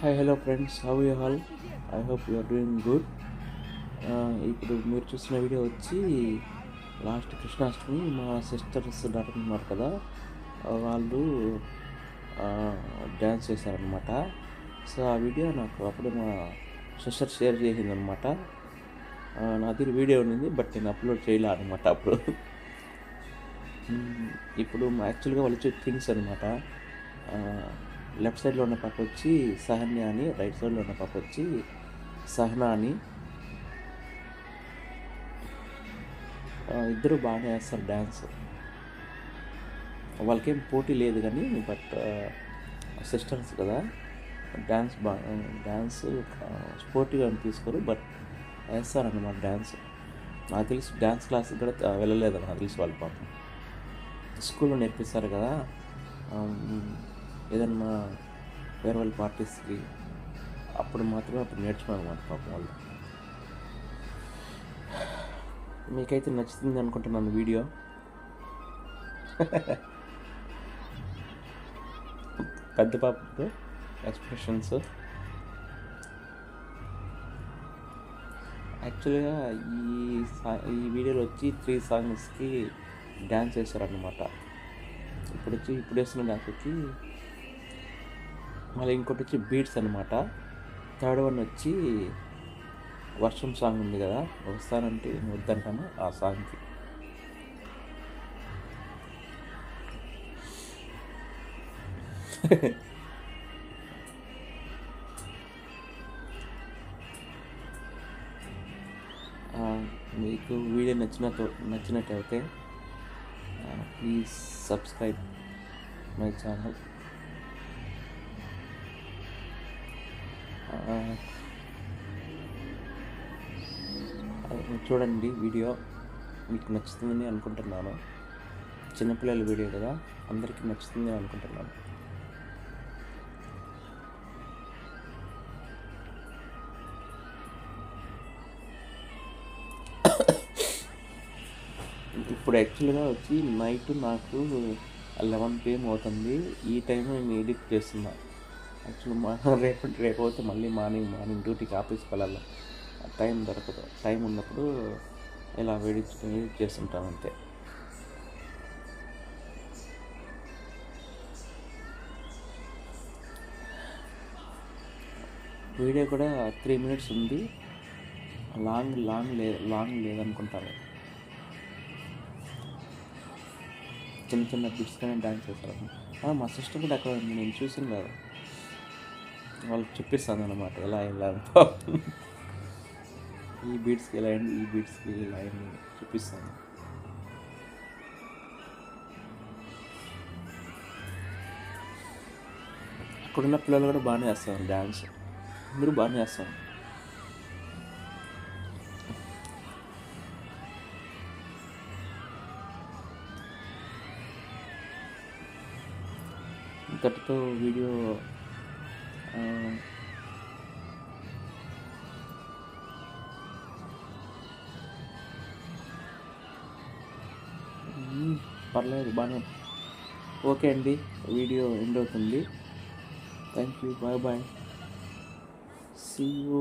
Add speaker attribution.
Speaker 1: Hi hello friends how you all I hope you are doing good ఇప్పుడు మీరు చూసిన video వచ్చి last Krishnashtami మా సిస్టర్స్ ఉన్నారు కదా. వాళ్ళు డ్యాన్స్ చేశారనమాట సో ఆ వీడియో నాకు అప్పుడు మా సిస్టర్ షేర్ చేసింది అనమాట నా దగ్గర వీడియో ఉంది బట్ నేను అప్లోడ్ చేయలే అనమాట అప్పుడు. Hmm, ఇప్పుడు యాక్చువల్గా వాళ్ళు వచ్చే థింగ్స్ అనమాట లెఫ్ట్ సైడ్లో ఉన్న పాప వచ్చి సహన్య అని రైట్ సైడ్లో ఉన్న పాప వచ్చి సహనా అని. ఇద్దరు బాగానే వేస్తారు డ్యాన్స్. వాళ్ళకేం పోటీ లేదు కానీ బట్ సిస్టర్స్ కదా డ్యాన్స్ బా డ్యాన్స్ స్పోర్టివ్గా అని తీసుకోరు బట్ వేస్తారన్నమాట డ్యాన్స్. నాకు తెలిసి డ్యాన్స్ క్లాస్కి కూడా వెళ్ళలేదు నాకు తెలిసి వాళ్ళ పాపం. స్కూల్లో నేర్పిస్తారు కదా ఆమ్, ఏదన్నా ఫేర్వెల్ పార్టీస్కి అప్పుడు మాత్రమే అప్పుడు నేర్చుకున్నాను అనమాట పాపం వాళ్ళు. మీకైతే నచ్చుతుంది అనుకుంటున్నాను వీడియో. పెద్ద పాపకు ఎక్స్ప్రెషన్స్. యాక్చువల్గా ఈ సా ఈ వీడియోలో వచ్చి త్రీ సాంగ్స్కి డ్యాన్స్ వేశారనమాట ఇప్పుడు వచ్చి ఇప్పుడు వేస్తున్న డ్యాన్స్ వచ్చి మళ్ళీ ఇంకోటి వచ్చి బీట్స్ అనమాట థర్డ్ వన్ వచ్చి వర్షం సాంగ్ ఉంది కదా వస్తానంటే నేను వద్దంటాను ఆ సాంగ్కి. మీకు వీడియో నచ్చిన నచ్చినట్టయితే ప్లీజ్ సబ్స్క్రైబ్ మై ఛానల్ చూడండి వీడియో. మీకు నచ్చుతుందని అనుకుంటున్నాను. చిన్నపిల్లల వీడియో కదా అందరికీ నచ్చుతుంది అనుకుంటున్నాను. ఇప్పుడు యాక్చువల్గా వచ్చి నైట్ నాకు లెవెన్ పిఎం అవుతుంది. ఈ టైం నేను ఎడిట్ చేస్తున్నాను యాక్చువల్ మా రేపు రేపు అయితే మళ్ళీ మార్నింగ్ మార్నింగ్ డ్యూటీకి ఆఫీస్కి వెళ్ళాలి. టైం దొరకదు. టైం ఉన్నప్పుడు ఇలా ఎడిట్ వెయిట్ చేస్తుంటాను అంతే. వీడియో కూడా త్రీ మినిట్స్ ఉంది. లాంగ్ లాంగ్ లే లాంగ్ లేదనుకుంటాను. చిన్న చిన్న బిట్స్ కానీ డాన్స్ చేస్తారు మా సిస్టర్ కూడా అక్కడ ఉంది, నేను చూసాను కదా. వాళ్ళకి చూపిస్తాను అనమాట ఎలా ఎలా ఈ బీట్స్కి ఎలా అయింది ఈ బీట్స్కి ఇలా అయింది చూపిస్తాను అక్కడున్న పిల్లలు కూడా బాగానే వేస్తారు డ్యాన్స్ అందరూ బాగానే వేస్తారు ఇంతటితో వీడియో పర్లేదు బాగా ఓకే అండి వీడియో ఎండ్ అవుతుంది. Thank you bye bye see you